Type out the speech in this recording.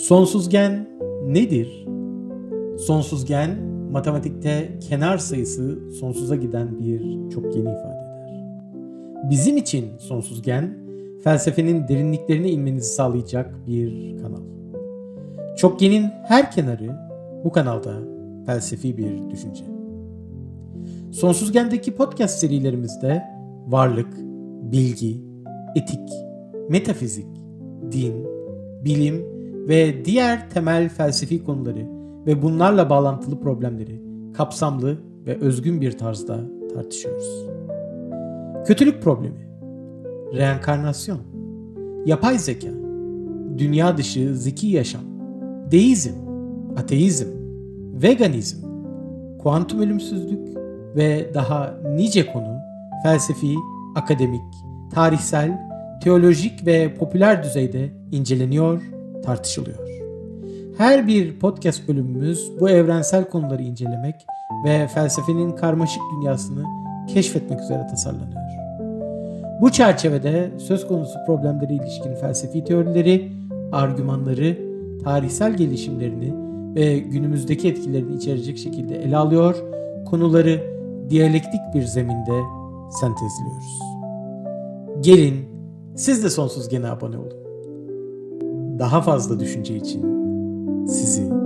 Sonsuzgen nedir? Sonsuzgen matematikte kenar sayısı sonsuza giden bir çok yeni ifade eder. Bizim için sonsuzgen felsefenin derinliklerine inmenizi sağlayacak bir kanal. Çokgenin her kenarı bu kanalda felsefi bir düşünce. Sonsuzgendeki podcast serilerimizde varlık, bilgi, etik, metafizik, din, bilim ve diğer temel felsefi konuları ve bunlarla bağlantılı problemleri kapsamlı ve özgün bir tarzda tartışıyoruz. Kötülük problemi, reenkarnasyon, yapay zeka, dünya dışı zeki yaşam, deizm, ateizm, veganizm, kuantum ölümsüzlük ve daha nice konu felsefi, akademik, tarihsel, teolojik ve popüler düzeyde inceleniyor, tartışılıyor. Her bir podcast bölümümüz bu evrensel konuları incelemek ve felsefenin karmaşık dünyasını keşfetmek üzere tasarlanıyor. Bu çerçevede söz konusu problemlere ilişkin felsefi teorileri, argümanları, tarihsel gelişimlerini ve günümüzdeki etkilerini içerecek şekilde ele alıyor, konuları diyalektik bir zeminde sentezliyoruz. Gelin siz de sonsuz gene abone olun. Daha fazla düşünce için sizi.